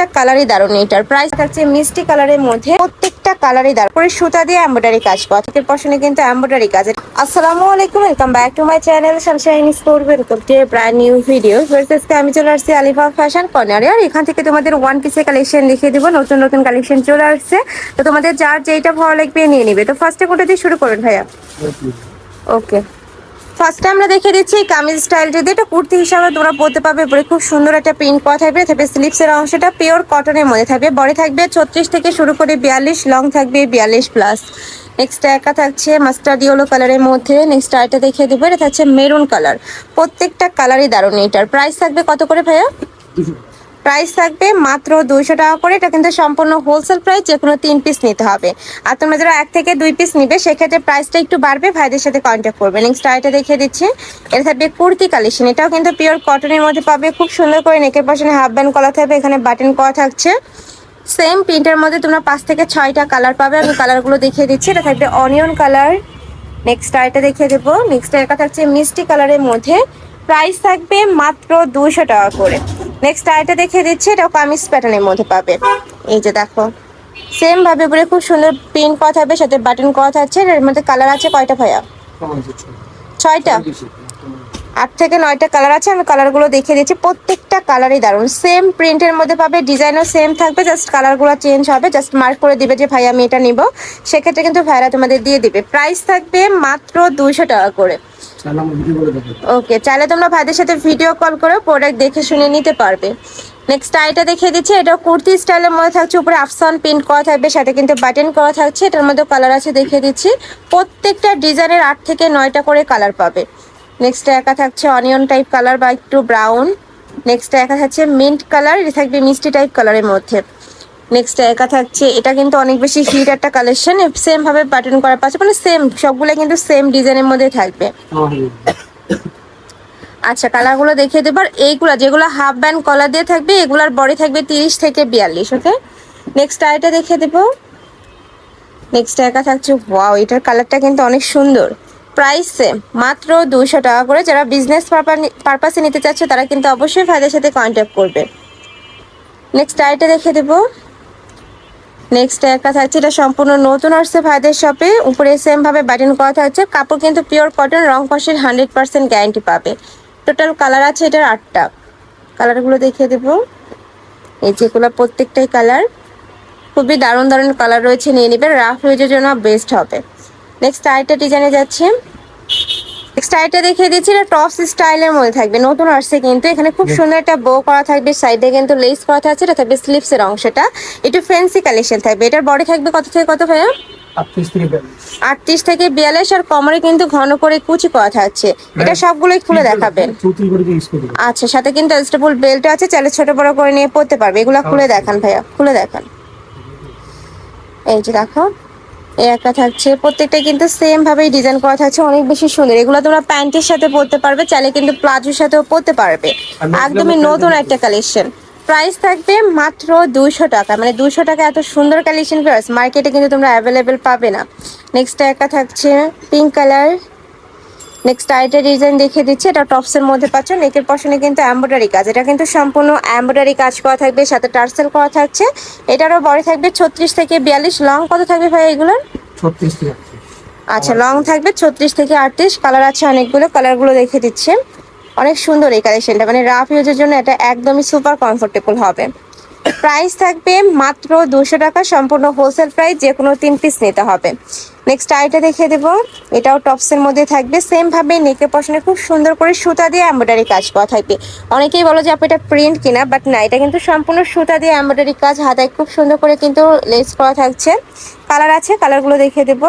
প্রত্যেকটা কালারই দারুণ এটার প্রাইস থাকছে মিষ্টি কালারের মধ্যে প্রত্যেকটা কালারই দারুণ। করে সুতা দিয়ে এমব্রয়ডারি কাজ করা। থেকে পশনে কিন্তু এমব্রয়ডারি কাজ আসসালামু আলাইকুম welcome back to my channel sunshine store welcome to brand new video ভার্সেসকে আমি চলে আসছি আলিফা ফ্যাশন কর্নারে আর এখান থেকে তোমাদের ওয়ান পিসের কালেকশন দেখিয়ে দেবো। নতুন নতুন কালেকশন চলে আসছে। তো তোমাদের যার যেইটা ভালো লাগবে নিয়ে নিবে। তো ফার্স্টে কোনটা দিয়ে শুরু করবেন ভাইয়া? ওকে ফার্স্টে আমরা দেখে দিচ্ছি কামিজ স্টাইল যদি এটা কুর্তি হিসাবে তোমরা পরতে পারবে। পরে খুব সুন্দর একটা প্রিন্ট করা থাকবে। থাকবে স্লিপসের অংশটা পিওর কটনের মধ্যে থাকবে। বড় থাকবে ছত্রিশ থেকে শুরু করে বিয়াল্লিশ লং থাকবে বিয়াল্লিশ প্লাস নেক্সট একা থাকছে মাস্টার্ড ইয়েলো কালারের মধ্যে। নেক্সট আরেকটা দেখিয়ে দেবো। এটা থাকছে মেরুন কালার প্রত্যেকটা কালারই দারুণ। এটার প্রাইস থাকবে কত করে ভাইয়া? প্রাইস থাকবে মাত্র দুইশো টাকা করে। এটা কিন্তু সম্পূর্ণ হোলসেল প্রাইস যে কোনো তিন পিস নিতে হবে। আর তোমরা যারা এক থেকে দুই পিস নিবে, সেক্ষেত্রে প্রাইসটা একটু বাড়বে, ভাইদের সাথে কন্ট্যাক্ট করবে। নেক্সট আইটা দেখিয়ে দিচ্ছি। এটা থাকবে কুর্তি কালেকশন এটাও কিন্তু পিওর কটনের মধ্যে পাবে। খুব সুন্দর করে নেকের পাশে হাফ ব্যান্ড কলা থাকবে, এখানে বাটন করা থাকছে। সেম প্রিন্টের মধ্যে তোমরা পাঁচ থেকে ছয়টা কালার পাবে। আমি কালারগুলো দেখিয়ে দিচ্ছি। এটা থাকবে অনিয়ন কালার নেক্সট আইটা দেখিয়ে দেবো। নেক্সট একটা থাকছে মিষ্টি কালারের মধ্যে। প্রাইস থাকবে মাত্র দুশো টাকা করে। নেক্সট আইটা দেখিয়ে দিচ্ছি এটাও কামিজ প্যাটার্নের মধ্যে পাবে। এই যে দেখো সেম ভাবে উপরে খুব সুন্দর প্রিন্ট করা থাকবে, সাথে বাটন করা থাকছে, এর মধ্যে কালার আছে কয়টা ভাইয়া? ছয়টা? আট থেকে নয়টা কালার আছে, আমি কালারগুলো দেখিয়ে দিচ্ছি, প্রত্যেকটা কালারই দারুণ। সেম প্রিন্টের মধ্যে পাবে, ডিজাইনও সেম থাকবে জাস্ট কালারগুলো চেঞ্জ হবে জাস্ট মার্ক করে দিবে যে ভাই আমি এটা নিব। সেক্ষেত্রে কিন্তু ভাইরা তোমাদের দিয়ে দিবে। প্রাইস থাকবে মাত্র দুইশো টাকা করে। ওকে চাইলে তোমরা ভাইদের সাথে ভিডিও কল করে প্রোডাক্ট দেখে শুনে নিতে পারবে। নেক্সট আইটা দেখিয়ে দিচ্ছি এটা কুর্তি স্টাইলের মধ্যে থাকছে, উপরে আফসান প্রিন্ট করা থাকবে, সাথে কিন্তু বাটন করা থাকছে, এটার মধ্যে কালার আছে দেখিয়ে দিচ্ছি। প্রত্যেকটা ডিজাইনের আট থেকে নয়টা করে কালার পাবে। নেক্সট একা থাকছে অনিয়ন টাইপ কালার বা একটু ব্রাউন নেক্সট একা থাকছে মিন্ট কালার এটা থাকবে মিষ্টি টাইপ কালারের মধ্যে। নেক্সট একা থাকছে। এটা কিন্তু অনেক বেশি হিট একটা কালেকশন সেম ভাবে বাটন করা পাচ্ছে মানে সেম সবগুলো কিন্তু সেম ডিজাইনের মধ্যে থাকবে। আচ্ছা কালারগুলো দেখিয়ে দেবো। আর এইগুলো যেগুলো হাফ ব্যান্ড কলার দিয়ে থাকবে, এগুলার বডি থাকবে তিরিশ থেকে বিয়াল্লিশ ওকে নেক্সট আইটা দেখিয়ে দেবো। নেক্সট একা থাকছে। ওয়াও এটার কালারটা কিন্তু অনেক সুন্দর। প্রাইস সেম মাত্র দুশো টাকা করে। যারা বিজনেস পারপাসে নিতে চাচ্ছে, তারা কিন্তু অবশ্যই ভাইদের সাথে কন্ট্যাক্ট করবে। নেক্সট আইটা দেখে দেবো। নেক্সট একটা থাকছে, এটা সম্পূর্ণ নতুন আসছে ভাইদের শপে উপরে সেম ভাবে বাটন করা থাকছে। কাপড় কিন্তু পিওর কটন রং কষের হান্ড্রেড পার্সেন্ট গ্যারান্টি পাবে। টোটাল কালার আছে এটার আটটা। কালারগুলো দেখিয়ে দেবো। এই যেগুলো প্রত্যেকটাই কালার খুবই দারুণ দারুণ কালার রয়েছে, নিয়ে নেবেন। রাফ ইউজের জন্য বেস্ট হবে। নেক্সট আরেকটা ডিজাইনে যাচ্ছে। আরেকটা দেখিয়ে দিচ্ছি এটা টপস স্টাইলের মধ্যে থাকবে। নতুন আসছে কিন্তু এখানে খুব সুন্দর একটা বো করা থাকবে সাইডে কিন্তু লেস করা থাকছে এটা থাকবে স্লিপসের অংশটা। একটু ফ্যান্সি কালেকশন থাকবে। এটার বডি থাকবে কত থেকে কত ভাইয়া? আটত্রিশ থেকে বিয়াল্লিশ। আর কমরে কিন্তু ঘন করে কুচি করা থাকছে। এটা সবগুলোই খুলে দেখাবেন আচ্ছা সাথে কিন্তু অ্যাডজাস্টেবল বেল্ট আছে চাইলে ছোট বড় করে নিয়ে পড়তে পারবে। এগুলো খুলে দেখান ভাইয়া খুলে দেখান। এই যে দেখো। এই একটা থাকছে। প্রত্যেকটা কিন্তু সেম ভাবেই ডিজাইন করা থাকছে অনেক বেশি সুন্দর। এগুলো তোমরা প্যান্টের সাথে পরতে পারবে চাইলে কিন্তু প্লাজোর সাথেও পরতে পারবে। একদমই নতুন একটা কালেকশন প্রাইস থাকবে মাত্র দুইশো টাকা। মানে দুশো টাকা এত সুন্দর কালেকশন প্রাইস মার্কেটে কিন্তু তোমরা অ্যাভেলেবেল পাবে না। নেক্সট একা থাকছে পিঙ্ক কালার নেক্সট আইটা ডিজাইন দেখিয়ে দিচ্ছি। এটা টপসের মধ্যে পাচ্ছ। নেকের পশনে কিন্তু এমব্রয়ডারি কাজ। এটা কিন্তু সম্পূর্ণ এমব্রয়ডারি কাজ করা থাকবে সাথে টার্সেল করা থাকছে। এটারও বড় থাকবে ছত্রিশ থেকে বিয়াল্লিশ। লং কত থাকবে ভাই এগুলোর? আচ্ছা লং থাকবে ছত্রিশ থেকে আটত্রিশ। কালার আছে অনেকগুলো। কালারগুলো দেখে দিচ্ছে। অনেক সুন্দর এই কালেকশনটা মানে রাফ ইউজের জন্য এটা একদমই সুপার কমফোর্টেবল হবে। প্রাইস থাকবে মাত্র দুশো টাকা, সম্পূর্ণ হোলসেল প্রাইস যে কোনো তিন পিস নিতে হবে। নেক্সট আইটা দেখিয়ে দেবো। এটাও টপসের মধ্যে থাকবে। সেম ভাবে নেকের পশনে খুব সুন্দর করে সুতা দিয়ে এমব্রয়ডারি কাজ করা থাকবে। অনেকেই বলো যে, আপু, এটা প্রিন্ট কিনা? বাট না, এটা কিন্তু সম্পূর্ণ সুতা দিয়ে এমব্রয়ডারি কাজ, হাতায় খুব সুন্দর করে কিন্তু লেস করা থাকছে। কালার আছে কালারগুলো দেখিয়ে দেবো।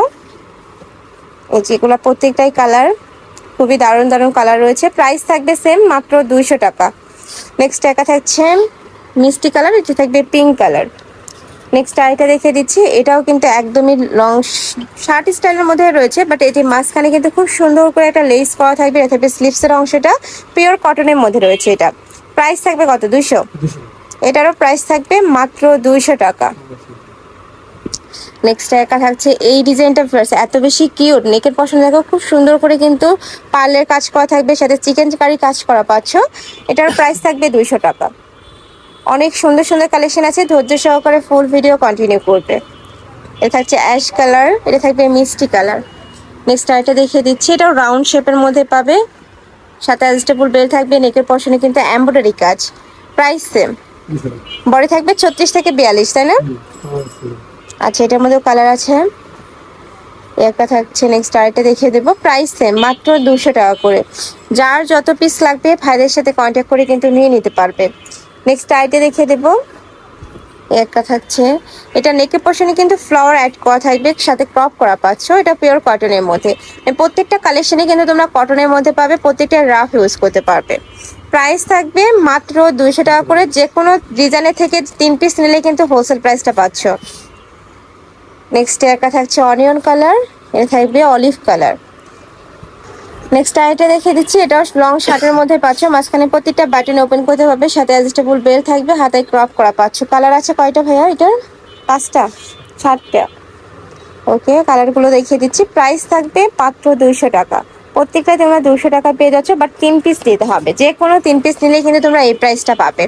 এই যেগুলো প্রত্যেকটাই কালার খুবই দারুণ দারুণ কালার রয়েছে। প্রাইস থাকবে সেম মাত্র দুইশো টাকা। নেক্সট একা থাকছে মিষ্টি কালার এটা থাকবে পিঙ্ক কালার। নেক্সট আইটা দেখে দিচ্ছি এটাও কিন্তু একদমই লং শার্ট স্টাইলের মধ্যে রয়েছে বাট এটি মাঝখানে কিন্তু খুব সুন্দর করে একটা লেস করা থাকবে এটা থাকবে স্লিপসের অংশটা পিওর কটনের মধ্যে রয়েছে এটা। প্রাইস থাকবে কত? দুইশো? এটারও প্রাইস থাকবে মাত্র দুইশো টাকা। নেক্সট একা থাকছে এই ডিজাইনটা এত বেশি কিউট নেকের পছন্দ দেখো খুব সুন্দর করে কিন্তু পার্লের কাজ করা থাকবে সাথে চিকেন কারি কাজ করা পাচ্ছ এটার প্রাইস থাকবে দুইশো টাকা। অনেক সুন্দর সুন্দর কালেকশন আছে, ধৈর্য সহকারে ফুল ভিডিও কন্টিনিউ করবে। এটা থাকছে অ্যাশ কালার এটা থাকবে মিষ্টি কালার নেক্সট আরেকটা দেখিয়ে দিচ্ছি, এটাও রাউন্ড শেপের মধ্যে পাবে। সাথে অ্যাডজাস্টেবল বেল থাকবে নেকের পশনে কিন্তু এমব্রয়ডারি কাজ। প্রাইস সেম বডি থাকবে ছত্রিশ থেকে বিয়াল্লিশ, তাই না? আচ্ছা এটার মধ্যেও কালার আছে। একটা থাকছে নেক্সট আরেকটা দেখিয়ে দেবো। প্রাইস সেম মাত্র দুশো টাকা করে। যার যত পিস লাগবে, ভাইদের সাথে কন্ট্যাক্ট করে কিন্তু নিয়ে নিতে পারবে। নেক্সট আরেকটা দেখিয়ে দেবো। একটা থাকছে। এটা নেকের পোর্শনে কিন্তু ফ্লাওয়ার অ্যাড করা থাকবে সাথে ক্রপ করা পাচ্ছ। এটা পিওর কটনের মধ্যে। প্রত্যেকটা কালেকশনে কিন্তু তোমরা কটনের মধ্যে পাবে, প্রত্যেকটা রাফ ইউজ করতে পারবে। প্রাইস থাকবে মাত্র দুইশো টাকা করে। যে কোনো ডিজাইনের থেকে তিন পিস নিলে কিন্তু হোলসেল প্রাইসটা পাচ্ছ। নেক্সট একটা থাকছে অনিয়ন কালার এটা থাকবে অলিভ কালার নেক্সট আইটা দেখিয়ে দিচ্ছি এটাও লং শার্টের মধ্যে পাচ্ছ। মাঝখানে প্রত্যেকটা বাটন ওপেন করতে হবে, সাথে অ্যাডজাস্টেবল বেল থাকবে, হাতে ক্রপ করা পাচ্ছ। কালার আছে কয়টা ভাইয়া এটার? পাঁচটা, সাতটা। ওকে কালারগুলো দেখিয়ে দিচ্ছি। প্রাইস থাকবে মাত্র দুইশো টাকা। প্রত্যেকটা তোমরা দুশো টাকা পেয়ে যাচ্ছ বাট তিন পিস নিতে হবে। যে কোনো তিন পিস নিলে কিন্তু তোমরা এই প্রাইসটা পাবে।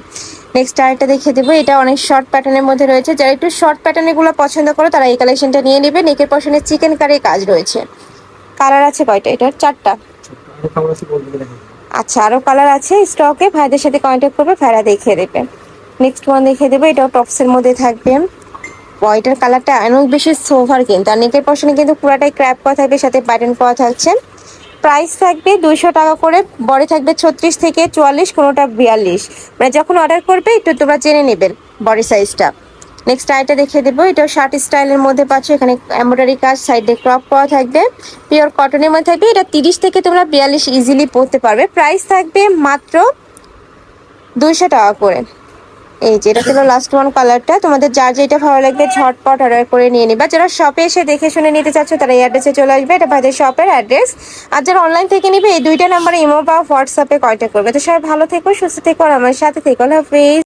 নেক্সট আরেকটা দেখিয়ে দেবো, এটা অনেক শর্ট প্যাটার্নের মধ্যে রয়েছে। যারা একটু শর্ট প্যাটার্নেরগুলো পছন্দ করো, তারা এই কালেকশনটা নিয়ে নেবে। নেকের পশনে চিকেন কারি কাজ রয়েছে। কালার আছে কয়টা এটার? চারটা। আচ্ছা আরও কালার আছে স্টকে ভাইদের সাথে কন্ট্যাক্ট করবে, ভাইরা দেখিয়ে দেবে। নেক্সট ওয়ান দেখিয়ে দেবে, এটাও টপসের মধ্যে থাকবে। হোয়াইটের কালারটা অনেক বেশি সোভার কিন্তু, আর নেকের পশনে কিন্তু পুরাটাই ক্র্যাপ করা থাকবে, সাথে বাটন করা থাকছে। প্রাইস থাকবে দুইশো টাকা করে বডি থাকবে ছত্রিশ থেকে চুয়াল্লিশ, কোনোটা বিয়াল্লিশ। মানে যখন অর্ডার করবে, একটু তোমরা জেনে নেবেন বডি সাইজটা নেক্সট আইটা দেখিয়ে দেবো। এটা শার্ট স্টাইলের মধ্যে পাচ্ছ। এখানে এমব্রয়ডারি কাজ সাইডে ক্রপ করা থাকবে। পিওর কটনের মধ্যে থাকবে। এটা তিরিশ থেকে তোমরা বিয়াল্লিশ ইজিলি পরতে পারবে। প্রাইস থাকবে মাত্র দুইশো টাকা করে। এই যে, এটা ছিল লাস্ট ওয়ান কালারটা তোমাদের যার যেটা ভালো লাগবে, ঝটপট অর্ডার করে নিয়ে নিবা। যারা শপে এসে দেখে শুনে নিতে চাচ্ছ, তারা এই অ্যাড্রেসে চলে আসবে। এটা ভাইদের শপের অ্যাড্রেস আর যারা অনলাইন থেকে নিবে, এই দুইটা নাম্বারে ইমো বা হোয়াটসঅ্যাপে কন্ট্যাক্ট করবে। তো সবাই ভালো থেকো, সুস্থ থেকো, আর আমার সাথে থেকো। হাফিজ।